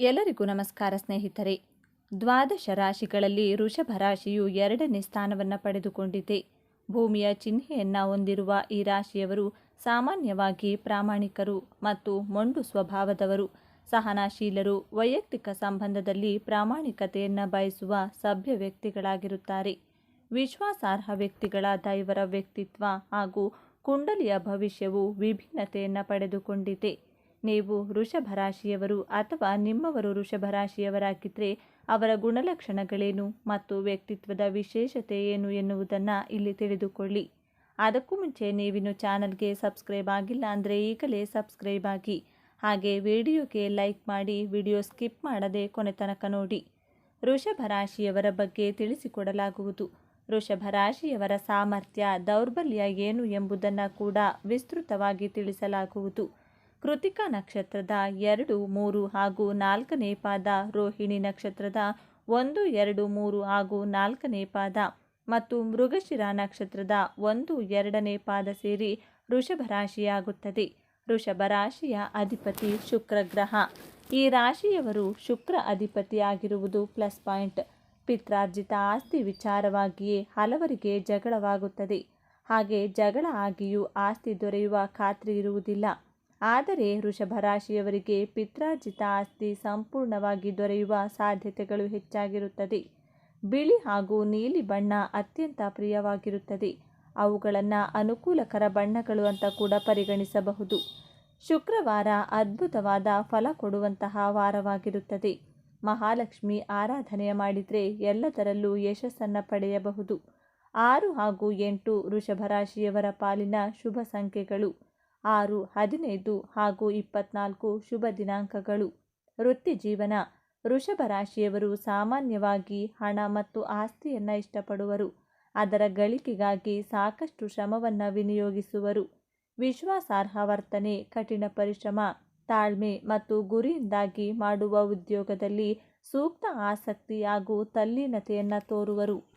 ಎಲ್ಲರಿಗೂ ನಮಸ್ಕಾರ ಸ್ನೇಹಿತರೆ. ದ್ವಾದಶ ರಾಶಿಗಳಲ್ಲಿ ಋಷಭ ರಾಶಿಯು ಎರಡನೇ ಸ್ಥಾನವನ್ನು ಪಡೆದುಕೊಂಡಿದೆ. ಭೂಮಿಯ ಚಿಹ್ನೆಯನ್ನು ಹೊಂದಿರುವ ಈ ರಾಶಿಯವರು ಸಾಮಾನ್ಯವಾಗಿ ಪ್ರಾಮಾಣಿಕರು ಮತ್ತು ಮೊಂಡು ಸ್ವಭಾವದವರು. ಸಹನಾಶೀಲರು, ವೈಯಕ್ತಿಕ ಸಂಬಂಧದಲ್ಲಿ ಪ್ರಾಮಾಣಿಕತೆಯನ್ನು ಬಯಸುವ ಸಭ್ಯ ವ್ಯಕ್ತಿಗಳಾಗಿರುತ್ತಾರೆ. ವಿಶ್ವಾಸಾರ್ಹ ವ್ಯಕ್ತಿಗಳಾದ ಇವರ ವ್ಯಕ್ತಿತ್ವ ಹಾಗೂ ಕುಂಡಲಿಯ ಭವಿಷ್ಯವು ವಿಭಿನ್ನತೆಯನ್ನು ಪಡೆದುಕೊಂಡಿದೆ. ನೀವು ವೃಷಭರಾಶಿಯವರು ಅಥವಾ ನಿಮ್ಮವರು ವೃಷಭರಾಶಿಯವರಾಗಿದ್ದರೆ ಅವರ ಗುಣಲಕ್ಷಣಗಳೇನು ಮತ್ತು ವ್ಯಕ್ತಿತ್ವದ ವಿಶೇಷತೆ ಏನು ಎನ್ನುವುದನ್ನು ಇಲ್ಲಿ ತಿಳಿದುಕೊಳ್ಳಿ. ಅದಕ್ಕೂ ಮುಂಚೆ ನೀವಿನ್ನು ಚಾನಲ್ಗೆ ಸಬ್ಸ್ಕ್ರೈಬ್ ಆಗಿಲ್ಲ ಅಂದರೆ ಈಗಲೇ ಸಬ್ಸ್ಕ್ರೈಬ್ ಆಗಿ. ಹಾಗೆ ವಿಡಿಯೋಗೆ ಲೈಕ್ ಮಾಡಿ, ವಿಡಿಯೋ ಸ್ಕಿಪ್ ಮಾಡದೆ ಕೊನೆ ತನಕ ನೋಡಿ. ವೃಷಭ ರಾಶಿಯವರ ಬಗ್ಗೆ ತಿಳಿಸಿಕೊಡಲಾಗುವುದು. ವೃಷಭ ರಾಶಿಯವರ ಸಾಮರ್ಥ್ಯ, ದೌರ್ಬಲ್ಯ ಏನು ಎಂಬುದನ್ನು ಕೂಡ ವಿಸ್ತೃತವಾಗಿ ತಿಳಿಸಲಾಗುವುದು. ಕೃತಿಕಾ ನಕ್ಷತ್ರದ ಎರಡು, ಮೂರು ಹಾಗೂ ನಾಲ್ಕನೇ ಪಾದ, ರೋಹಿಣಿ ನಕ್ಷತ್ರದ ಒಂದು, ಎರಡು, ಮೂರು ಹಾಗೂ ನಾಲ್ಕನೇ ಪಾದ ಮತ್ತು ಮೃಗಶಿರ ನಕ್ಷತ್ರದ ಒಂದು, ಎರಡನೇ ಪಾದ ಸೇರಿ ವೃಷಭ ರಾಶಿಯಾಗುತ್ತದೆ. ವೃಷಭ ರಾಶಿಯ ಅಧಿಪತಿ ಶುಕ್ರ ಗ್ರಹ. ಈ ರಾಶಿಯವರು ಶುಕ್ರ ಅಧಿಪತಿಯಾಗಿರುವುದು ಪ್ಲಸ್ ಪಾಯಿಂಟ್. ಪಿತ್ರಾರ್ಜಿತ ಆಸ್ತಿ ವಿಚಾರವಾಗಿಯೇ ಹಲವರಿಗೆ ಜಗಳವಾಗುತ್ತದೆ. ಹಾಗೆ ಜಗಳ ಆಗಿಯೂ ಆಸ್ತಿ ದೊರೆಯುವ ಖಾತ್ರಿ ಇರುವುದಿಲ್ಲ. ಆದರೆ ವೃಷಭ ರಾಶಿಯವರಿಗೆ ಪಿತ್ರಾರ್ಜಿತ ಆಸ್ತಿ ಸಂಪೂರ್ಣವಾಗಿ ದೊರೆಯುವ ಸಾಧ್ಯತೆಗಳು ಹೆಚ್ಚಾಗಿರುತ್ತದೆ. ಬಿಳಿ ಹಾಗೂ ನೀಲಿ ಬಣ್ಣ ಅತ್ಯಂತ ಪ್ರಿಯವಾಗಿರುತ್ತದೆ. ಅವುಗಳನ್ನು ಅನುಕೂಲಕರ ಬಣ್ಣಗಳು ಅಂತ ಕೂಡ ಪರಿಗಣಿಸಬಹುದು. ಶುಕ್ರವಾರ ಅದ್ಭುತವಾದ ಫಲ ಕೊಡುವಂತಹ ವಾರವಾಗಿರುತ್ತದೆ. ಮಹಾಲಕ್ಷ್ಮಿ ಆರಾಧನೆಯ ಮಾಡಿದರೆ ಎಲ್ಲದರಲ್ಲೂ ಯಶಸ್ಸನ್ನು ಪಡೆಯಬಹುದು. ಆರು ಹಾಗೂ ಎಂಟು ವೃಷಭ ರಾಶಿಯವರ ಪಾಲಿನ ಶುಭ ಸಂಖ್ಯೆಗಳು ಆರು, ಹದಿನೈದು ಹಾಗೂ ಇಪ್ಪತ್ನಾಲ್ಕು ಶುಭ ದಿನಾಂಕಗಳು. ವೃತ್ತಿ ಜೀವನ. ವೃಷಭ ರಾಶಿಯವರು ಸಾಮಾನ್ಯವಾಗಿ ಹಣ ಮತ್ತು ಆಸ್ತಿಯನ್ನು ಇಷ್ಟಪಡುವರು. ಅದರ ಗಳಿಕೆಗಾಗಿ ಸಾಕಷ್ಟು ಶ್ರಮವನ್ನು ವಿನಿಯೋಗಿಸುವರು. ವಿಶ್ವಾಸಾರ್ಹ ವರ್ತನೆ, ಕಠಿಣ ಪರಿಶ್ರಮ, ತಾಳ್ಮೆ ಮತ್ತು ಗುರಿಯಿಂದಾಗಿ ಮಾಡುವ ಉದ್ಯೋಗದಲ್ಲಿ ಸೂಕ್ತ ಆಸಕ್ತಿ ಹಾಗೂ ತಲ್ಲೀನತೆಯನ್ನು ತೋರುವರು.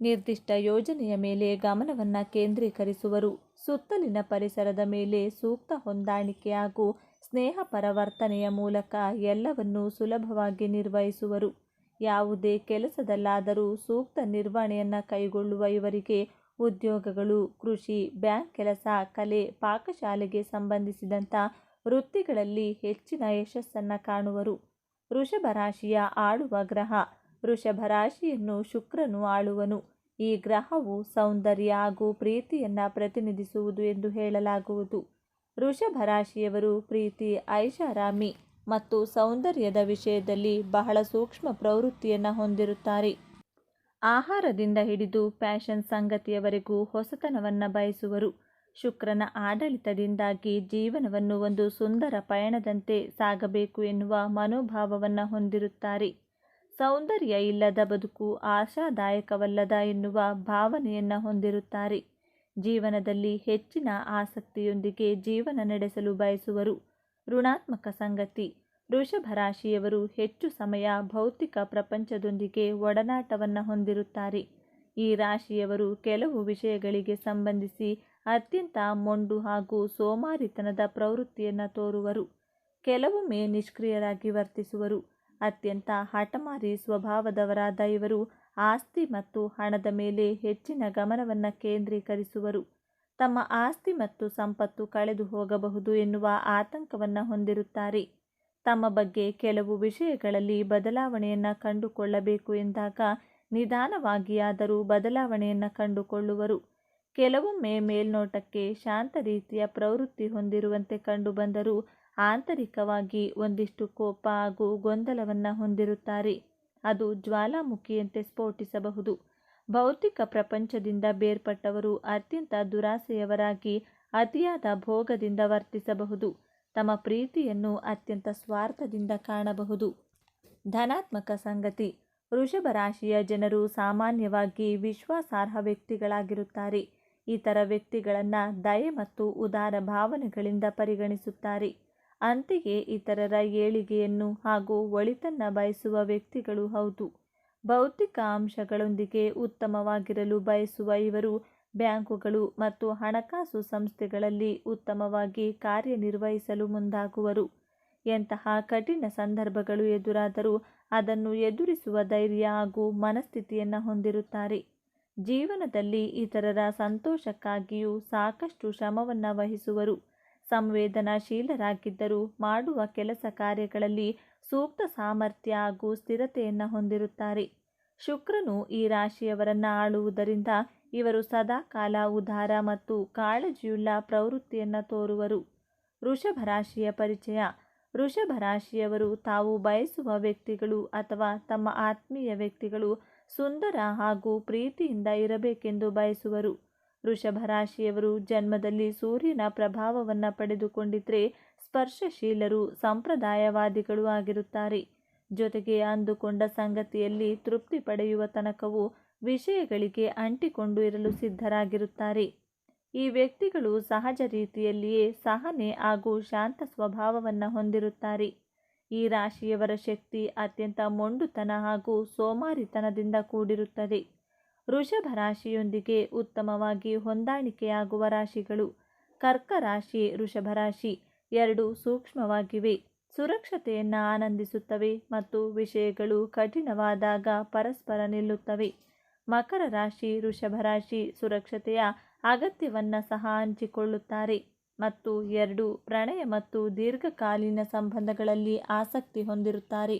ನಿರ್ದಿಷ್ಟ ಯೋಜನೆಯ ಮೇಲೆ ಗಮನವನ್ನು ಕೇಂದ್ರೀಕರಿಸುವರು. ಸುತ್ತಲಿನ ಪರಿಸರದ ಮೇಲೆ ಸೂಕ್ತ ಹೊಂದಾಣಿಕೆ ಹಾಗೂ ಸ್ನೇಹ ಪರವರ್ತನೆಯ ಮೂಲಕ ಎಲ್ಲವನ್ನೂ ಸುಲಭವಾಗಿ ನಿರ್ವಹಿಸುವರು. ಯಾವುದೇ ಕೆಲಸದಲ್ಲಾದರೂ ಸೂಕ್ತ ನಿರ್ವಹಣೆಯನ್ನು ಕೈಗೊಳ್ಳುವ ಇವರಿಗೆ ಉದ್ಯೋಗಗಳು, ಕೃಷಿ, ಬ್ಯಾಂಕ್ ಕೆಲಸ, ಕಲೆ, ಪಾಕಶಾಲೆಗೆ ಸಂಬಂಧಿಸಿದಂಥ ವೃತ್ತಿಗಳಲ್ಲಿ ಹೆಚ್ಚಿನ ಯಶಸ್ಸನ್ನು ಕಾಣುವರು. ವೃಷಭ ರಾಶಿಯ ಆಳುವ ಗ್ರಹ ವೃಷಭ ರಾಶಿಯನ್ನು ಶುಕ್ರನು ಆಳುವನು. ಈ ಗ್ರಹವು ಸೌಂದರ್ಯ ಹಾಗೂ ಪ್ರೀತಿಯನ್ನು ಪ್ರತಿನಿಧಿಸುವುದು ಎಂದು ಹೇಳಲಾಗುವುದು. ವೃಷಭ ರಾಶಿಯವರು ಪ್ರೀತಿ, ಐಷಾರಾಮಿ ಮತ್ತು ಸೌಂದರ್ಯದ ವಿಷಯದಲ್ಲಿ ಬಹಳ ಸೂಕ್ಷ್ಮ ಪ್ರವೃತ್ತಿಯನ್ನು ಹೊಂದಿರುತ್ತಾರೆ. ಆಹಾರದಿಂದ ಹಿಡಿದು ಫ್ಯಾಷನ್ ಸಂಗತಿಯವರೆಗೂ ಹೊಸತನವನ್ನು ಬಯಸುವರು. ಶುಕ್ರನ ಆಡಳಿತದಿಂದಾಗಿ ಜೀವನವನ್ನು ಒಂದು ಸುಂದರ ಪಯಣದಂತೆ ಸಾಗಬೇಕು ಎನ್ನುವ ಮನೋಭಾವವನ್ನು ಹೊಂದಿರುತ್ತಾರೆ. ಸೌಂದರ್ಯ ಇಲ್ಲದ ಬದುಕು ಆಶಾದಾಯಕವಲ್ಲದ ಎನ್ನುವ ಭಾವನೆಯನ್ನು ಹೊಂದಿರುತ್ತಾರೆ. ಜೀವನದಲ್ಲಿ ಹೆಚ್ಚಿನ ಆಸಕ್ತಿಯೊಂದಿಗೆ ಜೀವನ ನಡೆಸಲು ಬಯಸುವರು ಋಣಾತ್ಮಕ ಸಂಗತಿ. ವೃಷಭ ರಾಶಿಯವರು ಹೆಚ್ಚು ಸಮಯ ಭೌತಿಕ ಪ್ರಪಂಚದೊಂದಿಗೆ ಒಡನಾಟವನ್ನು ಹೊಂದಿರುತ್ತಾರೆ. ಈ ರಾಶಿಯವರು ಕೆಲವು ವಿಷಯಗಳಿಗೆ ಸಂಬಂಧಿಸಿ ಅತ್ಯಂತ ಮೊಂಡು ಹಾಗೂ ಸೋಮಾರಿತನದ ಪ್ರವೃತ್ತಿಯನ್ನು ತೋರುವರು. ಕೆಲವೊಮ್ಮೆ ನಿಷ್ಕ್ರಿಯರಾಗಿ ವರ್ತಿಸುವರು. ಅತ್ಯಂತ ಹಠಮಾರಿ ಸ್ವಭಾವದವರಾದ ಇವರು ಆಸ್ತಿ ಮತ್ತು ಹಣದ ಮೇಲೆ ಹೆಚ್ಚಿನ ಗಮನವನ್ನು ಕೇಂದ್ರೀಕರಿಸುವರು. ತಮ್ಮ ಆಸ್ತಿ ಮತ್ತು ಸಂಪತ್ತು ಕಳೆದು ಹೋಗಬಹುದು ಎನ್ನುವ ಆತಂಕವನ್ನು ಹೊಂದಿರುತ್ತಾರೆ. ತಮ್ಮ ಬಗ್ಗೆ ಕೆಲವು ವಿಷಯಗಳಲ್ಲಿ ಬದಲಾವಣೆಯನ್ನು ಕಂಡುಕೊಳ್ಳಬೇಕು ಎಂದಾಗ ನಿಧಾನವಾಗಿಯಾದರೂ ಬದಲಾವಣೆಯನ್ನು ಕಂಡುಕೊಳ್ಳುವರು. ಕೆಲವೊಮ್ಮೆ ಮೇಲ್ನೋಟಕ್ಕೆ ಶಾಂತ ರೀತಿಯ ಪ್ರವೃತ್ತಿ ಹೊಂದಿರುವಂತೆ ಕಂಡುಬಂದರೂ ಆಂತರಿಕವಾಗಿ ಒಂದಿಷ್ಟು ಕೋಪ ಹಾಗೂ ಗೊಂದಲವನ್ನು ಹೊಂದಿರುತ್ತಾರೆ. ಅದು ಜ್ವಾಲಾಮುಖಿಯಂತೆ ಸ್ಫೋಟಿಸಬಹುದು. ಭೌತಿಕ ಪ್ರಪಂಚದಿಂದ ಬೇರ್ಪಟ್ಟವರು ಅತ್ಯಂತ ದುರಾಸೆಯವರಾಗಿ ಅತಿಯಾದ ಭೋಗದಿಂದ ವರ್ತಿಸಬಹುದು. ತಮ್ಮ ಪ್ರೀತಿಯನ್ನು ಅತ್ಯಂತ ಸ್ವಾರ್ಥದಿಂದ ಕಾಣಬಹುದು. ಧನಾತ್ಮಕ ಸಂಗತಿ. ವೃಷಭ ರಾಶಿಯ ಜನರು ಸಾಮಾನ್ಯವಾಗಿ ವಿಶ್ವಾಸಾರ್ಹ ವ್ಯಕ್ತಿಗಳಾಗಿರುತ್ತಾರೆ. ಇತರ ವ್ಯಕ್ತಿಗಳನ್ನು ದಯೆ ಮತ್ತು ಉದಾರ ಭಾವನೆಗಳಿಂದ ಪರಿಗಣಿಸುತ್ತಾರೆ. ಅಂತೆಯೇ ಇತರರ ಏಳಿಗೆಯನ್ನು ಹಾಗೂ ಒಳಿತನ್ನ ಬಯಸುವ ವ್ಯಕ್ತಿಗಳು ಹೌದು. ಭೌತಿಕ ಅಂಶಗಳೊಂದಿಗೆ ಉತ್ತಮವಾಗಿರಲು ಬಯಸುವ ಇವರು ಬ್ಯಾಂಕುಗಳು ಮತ್ತು ಹಣಕಾಸು ಸಂಸ್ಥೆಗಳಲ್ಲಿ ಉತ್ತಮವಾಗಿ ಕಾರ್ಯನಿರ್ವಹಿಸಲು ಮುಂದಾಗುವರು. ಎಂತಹ ಕಠಿಣ ಸಂದರ್ಭಗಳು ಎದುರಾದರೂ ಅದನ್ನು ಎದುರಿಸುವ ಧೈರ್ಯ ಹಾಗೂ ಮನಸ್ಥಿತಿಯನ್ನು ಹೊಂದಿರುತ್ತಾರೆ. ಜೀವನದಲ್ಲಿ ಇತರರ ಸಂತೋಷಕ್ಕಾಗಿಯೂ ಸಾಕಷ್ಟು ಶ್ರಮವನ್ನು ವಹಿಸುವರು. ಸಂವೇದನಾಶೀಲರಾಗಿದ್ದರೂ ಮಾಡುವ ಕೆಲಸ ಕಾರ್ಯಗಳಲ್ಲಿ ಸೂಕ್ತ ಸಾಮರ್ಥ್ಯ ಹಾಗೂ ಸ್ಥಿರತೆಯನ್ನು ಹೊಂದಿರುತ್ತಾರೆ. ಶುಕ್ರನು ಈ ರಾಶಿಯವರನ್ನು ಆಳುವುದರಿಂದ ಇವರು ಸದಾ ಕಾಲ ಉದಾರ ಮತ್ತು ಕಾಳಜಿಯುಳ್ಳ ಪ್ರವೃತ್ತಿಯನ್ನು ತೋರುವರು. ವೃಷಭ ರಾಶಿಯ ಪರಿಚಯ. ವೃಷಭ ರಾಶಿಯವರು ತಾವು ಬಯಸುವ ವ್ಯಕ್ತಿಗಳು ಅಥವಾ ತಮ್ಮ ಆತ್ಮೀಯ ವ್ಯಕ್ತಿಗಳು ಸುಂದರ ಹಾಗೂ ಪ್ರೀತಿಯಿಂದ ಇರಬೇಕೆಂದು ಬಯಸುವರು. ವೃಷಭ ರಾಶಿಯವರು ಜನ್ಮದಲ್ಲಿ ಸೂರ್ಯನ ಪ್ರಭಾವವನ್ನು ಪಡೆದುಕೊಂಡಿದ್ರೆ ಸ್ಪರ್ಶಶೀಲರು, ಸಂಪ್ರದಾಯವಾದಿಗಳು ಆಗಿರುತ್ತಾರೆ. ಜೊತೆಗೆ ಅಂದುಕೊಂಡ ಸಂಗತಿಯಲ್ಲಿ ತೃಪ್ತಿ ಪಡೆಯುವ ತನಕವು ವಿಷಯಗಳಿಗೆ ಅಂಟಿಕೊಂಡು ಇರಲು ಸಿದ್ಧರಾಗಿರುತ್ತಾರೆ. ಈ ವ್ಯಕ್ತಿಗಳು ಸಹಜ ರೀತಿಯಲ್ಲಿಯೇ ಸಹನೆ ಹಾಗೂ ಶಾಂತ ಸ್ವಭಾವವನ್ನು ಹೊಂದಿರುತ್ತಾರೆ. ಈ ರಾಶಿಯವರ ಶಕ್ತಿ ಅತ್ಯಂತ ಮೊಂಡುತನ ಹಾಗೂ ಸೋಮಾರಿತನದಿಂದ ಕೂಡಿರುತ್ತದೆ. ವೃಷಭ ರಾಶಿಯೊಂದಿಗೆ ಉತ್ತಮವಾಗಿ ಹೊಂದಾಣಿಕೆಯಾಗುವ ರಾಶಿಗಳು. ಕರ್ಕ ರಾಶಿ, ವೃಷಭ ರಾಶಿ ಎರಡು ಸೂಕ್ಷ್ಮವಾಗಿವೆ. ಸುರಕ್ಷತೆಯನ್ನು ಆನಂದಿಸುತ್ತವೆ ಮತ್ತು ವಿಷಯಗಳು ಕಠಿಣವಾದಾಗ ಪರಸ್ಪರ ನಿಲ್ಲುತ್ತವೆ. ಮಕರ ರಾಶಿ, ವೃಷಭ ರಾಶಿ ಸುರಕ್ಷತೆಯ ಅಗತ್ಯವನ್ನು ಸಹ ಹಂಚಿಕೊಳ್ಳುತ್ತಾರೆ ಮತ್ತು ಎರಡು ಪ್ರಣಯ ಮತ್ತು ದೀರ್ಘಕಾಲೀನ ಸಂಬಂಧಗಳಲ್ಲಿ ಆಸಕ್ತಿ ಹೊಂದಿರುತ್ತಾರೆ.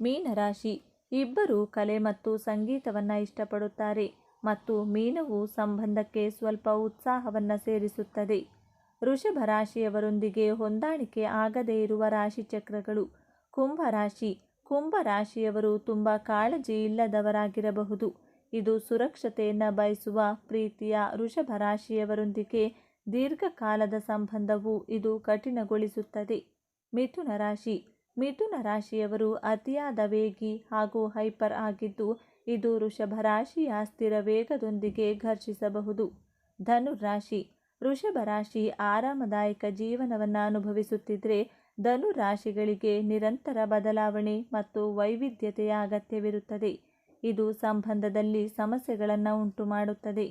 ಮೀನರಾಶಿ ಇಬ್ಬರು ಕಲೆ ಮತ್ತು ಸಂಗೀತವನ್ನು ಇಷ್ಟಪಡುತ್ತಾರೆ ಮತ್ತು ಮೀನವು ಸಂಬಂಧಕ್ಕೆ ಸ್ವಲ್ಪ ಉತ್ಸಾಹವನ್ನು ಸೇರಿಸುತ್ತದೆ. ವೃಷಭ ರಾಶಿಯವರೊಂದಿಗೆ ಹೊಂದಾಣಿಕೆ ಆಗದೇ ಇರುವ ರಾಶಿಚಕ್ರಗಳು. ಕುಂಭ ರಾಶಿ. ಕುಂಭ ರಾಶಿಯವರು ತುಂಬ ಕಾಳಜಿ ಇಲ್ಲದವರಾಗಿರಬಹುದು. ಇದು ಸುರಕ್ಷತೆಯನ್ನು ಬಯಸುವ ಪ್ರೀತಿಯ ವೃಷಭ ರಾಶಿಯವರೊಂದಿಗೆ ದೀರ್ಘಕಾಲದ ಸಂಬಂಧವು ಇದು ಕಠಿಣಗೊಳಿಸುತ್ತದೆ. ಮಿಥುನ ರಾಶಿ. ಮಿಥುನ ರಾಶಿಯವರು ಅತಿಯಾದ ವೇಗಿ ಹಾಗೂ ಹೈಪರ್ ಆಗಿದ್ದು, ಇದು ವೃಷಭ ರಾಶಿಯ ಸ್ಥಿರ ವೇಗದೊಂದಿಗೆ ಘರ್ಷಿಸಬಹುದು. ಧನುರಾಶಿ ವೃಷಭ ರಾಶಿ ಆರಾಮದಾಯಕ ಜೀವನವನ್ನು ಅನುಭವಿಸುತ್ತಿದ್ದರೆ ಧನುರಾಶಿಗಳಿಗೆ ನಿರಂತರ ಬದಲಾವಣೆ ಮತ್ತು ವೈವಿಧ್ಯತೆಯ ಅಗತ್ಯವಿರುತ್ತದೆ. ಇದು ಸಂಬಂಧದಲ್ಲಿ ಸಮಸ್ಯೆಗಳನ್ನು ಉಂಟು ಮಾಡುತ್ತದೆ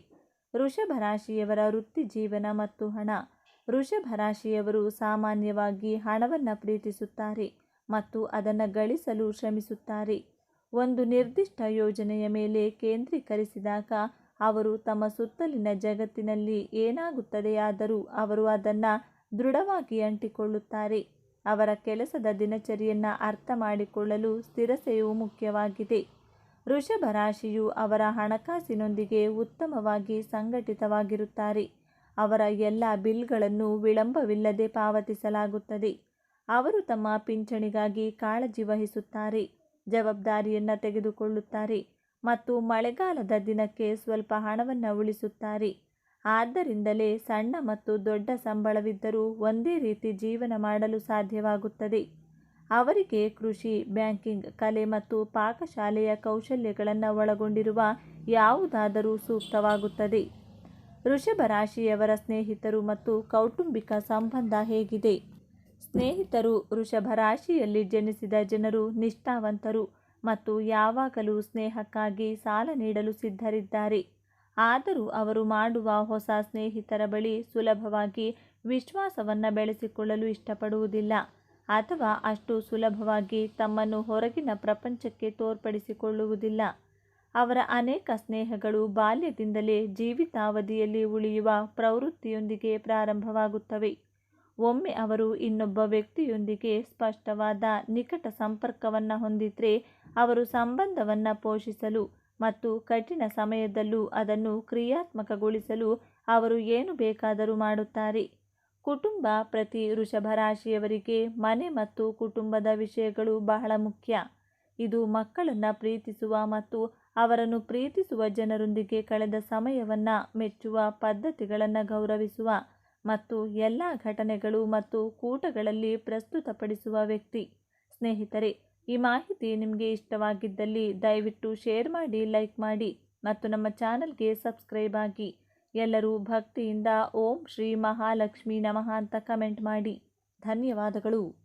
ವೃಷಭ ರಾಶಿಯವರ ವೃತ್ತಿ ಜೀವನ ಮತ್ತು ಹಣ. ವೃಷಭ ರಾಶಿಯವರು ಸಾಮಾನ್ಯವಾಗಿ ಹಣವನ್ನು ಪ್ರೀತಿಸುತ್ತಾರೆ. ಮತ್ತು ಅದನ್ನು ಗಳಿಸಲು ಶ್ರಮಿಸುತ್ತಾರೆ. ಒಂದು ನಿರ್ದಿಷ್ಟ ಯೋಜನೆಯ ಮೇಲೆ ಕೇಂದ್ರೀಕರಿಸಿದಾಗ ಅವರು ತಮ್ಮ ಸುತ್ತಲಿನ ಜಗತ್ತಿನಲ್ಲಿ ಏನಾಗುತ್ತದೆಯಾದರೂ ಅವರು ಅದನ್ನು ದೃಢವಾಗಿ ಅಂಟಿಕೊಳ್ಳುತ್ತಾರೆ. ಅವರ ಕೆಲಸದ ದಿನಚರಿಯನ್ನು ಅರ್ಥ ಮಾಡಿಕೊಳ್ಳಲು ಸ್ಥಿರತೆಯು ಮುಖ್ಯವಾಗಿದೆ. ವೃಷಭ ರಾಶಿಯು ಅವರ ಹಣಕಾಸಿನೊಂದಿಗೆ ಉತ್ತಮವಾಗಿ ಸಂಘಟಿತವಾಗಿರುತ್ತಾರೆ. ಅವರ ಎಲ್ಲ ಬಿಲ್ಗಳನ್ನು ವಿಳಂಬವಿಲ್ಲದೆ ಪಾವತಿಸಲಾಗುತ್ತದೆ. ಅವರು ತಮ್ಮ ಪಿಂಚಣಿಗಾಗಿ ಕಾಳಜಿ ವಹಿಸುತ್ತಾರೆ, ಜವಾಬ್ದಾರಿಯನ್ನು ತೆಗೆದುಕೊಳ್ಳುತ್ತಾರೆ ಮತ್ತು ಮಳೆಗಾಲದ ದಿನಕ್ಕೆ ಸ್ವಲ್ಪ ಹಣವನ್ನು ಉಳಿಸುತ್ತಾರೆ. ಆದ್ದರಿಂದಲೇ ಸಣ್ಣ ಮತ್ತು ದೊಡ್ಡ ಸಂಬಳವಿದ್ದರೂ ಒಂದೇ ರೀತಿ ಜೀವನ ಮಾಡಲು ಸಾಧ್ಯವಾಗುತ್ತದೆ. ಅವರಿಗೆ ಕೃಷಿ, ಬ್ಯಾಂಕಿಂಗ್, ಕಲೆ ಮತ್ತು ಪಾಕಶಾಲೆಯ ಕೌಶಲ್ಯಗಳನ್ನು ಒಳಗೊಂಡಿರುವ ಯಾವುದಾದರೂ ಸೂಕ್ತವಾಗುತ್ತದೆ. ವೃಷಭ ರಾಶಿಯವರ ಸ್ನೇಹಿತರು ಮತ್ತು ಕೌಟುಂಬಿಕ ಸಂಬಂಧ ಹೇಗಿದೆ? ಸ್ನೇಹಿತರು ವೃಷಭ ರಾಶಿಯಲ್ಲಿ ಜನಿಸಿದ ಜನರು ನಿಷ್ಠಾವಂತರು ಮತ್ತು ಯಾವಾಗಲೂ ಸ್ನೇಹಕ್ಕಾಗಿ ಸಾಲ ನೀಡಲು ಸಿದ್ಧರಿದ್ದಾರೆ. ಆದರೂ ಅವರು ಮಾಡುವ ಹೊಸ ಸ್ನೇಹಿತರ ಬಳಿ ಸುಲಭವಾಗಿ ವಿಶ್ವಾಸವನ್ನು ಬೆಳೆಸಿಕೊಳ್ಳಲು ಇಷ್ಟಪಡುವುದಿಲ್ಲ ಅಥವಾ ಅಷ್ಟು ಸುಲಭವಾಗಿ ತಮ್ಮನ್ನು ಹೊರಗಿನ ಪ್ರಪಂಚಕ್ಕೆ ತೋರ್ಪಡಿಸಿಕೊಳ್ಳುವುದಿಲ್ಲ. ಅವರ ಅನೇಕ ಸ್ನೇಹಗಳು ಬಾಲ್ಯದಿಂದಲೇ ಜೀವಿತಾವಧಿಯಲ್ಲಿ ಉಳಿಯುವ ಪ್ರವೃತ್ತಿಯೊಂದಿಗೆ ಪ್ರಾರಂಭವಾಗುತ್ತವೆ. ಒಮ್ಮೆ ಅವರು ಇನ್ನೊಬ್ಬ ವ್ಯಕ್ತಿಯೊಂದಿಗೆ ಸ್ಪಷ್ಟವಾದ ನಿಕಟ ಸಂಪರ್ಕವನ್ನು ಹೊಂದಿದ್ರೆ ಅವರು ಸಂಬಂಧವನ್ನು ಪೋಷಿಸಲು ಮತ್ತು ಕಠಿಣ ಸಮಯದಲ್ಲೂ ಅದನ್ನು ಕ್ರಿಯಾತ್ಮಕಗೊಳಿಸಲು ಅವರು ಏನು ಬೇಕಾದರೂ ಮಾಡುತ್ತಾರೆ. ಕುಟುಂಬ ಪ್ರತಿ ವೃಷಭ ರಾಶಿಯವರಿಗೆ ಮನೆ ಮತ್ತು ಕುಟುಂಬದ ವಿಷಯಗಳು ಬಹಳ ಮುಖ್ಯ. ಇದು ಮಕ್ಕಳನ್ನು ಪ್ರೀತಿಸುವ ಮತ್ತು ಅವರನ್ನು ಪ್ರೀತಿಸುವ ಜನರೊಂದಿಗೆ ಕಳೆದ ಸಮಯವನ್ನು ಮೆಚ್ಚುವ ಪದ್ಧತಿಗಳನ್ನು ಗೌರವಿಸುವ ಮತ್ತು ಎಲ್ಲ ಘಟನೆಗಳು ಮತ್ತು ಕೂಟಗಳಲ್ಲಿ ಪ್ರಸ್ತುತಪಡಿಸುವ ವ್ಯಕ್ತಿ. ಸ್ನೇಹಿತರೆ, ಈ ಮಾಹಿತಿ ನಿಮಗೆ ಇಷ್ಟವಾಗಿದ್ದಲ್ಲಿ ದಯವಿಟ್ಟು ಶೇರ್ ಮಾಡಿ, ಲೈಕ್ ಮಾಡಿ ಮತ್ತು ನಮ್ಮ ಚಾನಲ್ಗೆ ಸಬ್ಸ್ಕ್ರೈಬ್ ಆಗಿ. ಎಲ್ಲರೂ ಭಕ್ತಿಯಿಂದ ಓಂ ಶ್ರೀ ಮಹಾಲಕ್ಷ್ಮಿ ನಮಃ ಅಂತ ಕಮೆಂಟ್ ಮಾಡಿ. ಧನ್ಯವಾದಗಳು.